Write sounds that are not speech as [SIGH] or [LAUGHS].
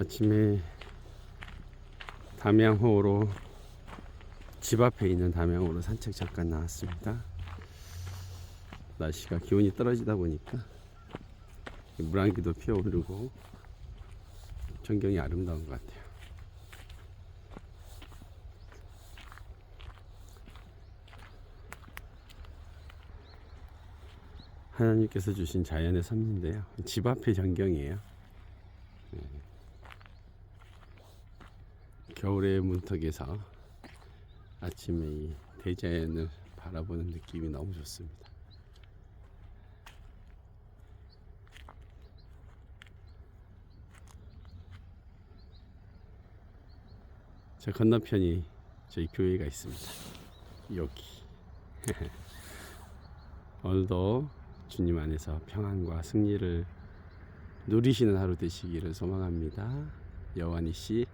아침에 담양호로 집 앞에 있는 담양호로 산책 잠깐 나왔습니다. 날씨가 기온이 떨어지다 보니까 물안기도 피어오르고 전경이 아름다운 것 같아요. 하나님께서 주신 자연의 섭리인데요. 집 앞의 전경이에요. 겨울의 문턱에서 아침에 이 대자연을 바라보는 느낌이 너무 좋습니다. 저 건너편이 저희 교회가 있습니다. 여기. [LAUGHS] 오늘도 주님 안에서 평안과 승리를 누리시는 하루 되시기를 소망합니다. 여완이 씨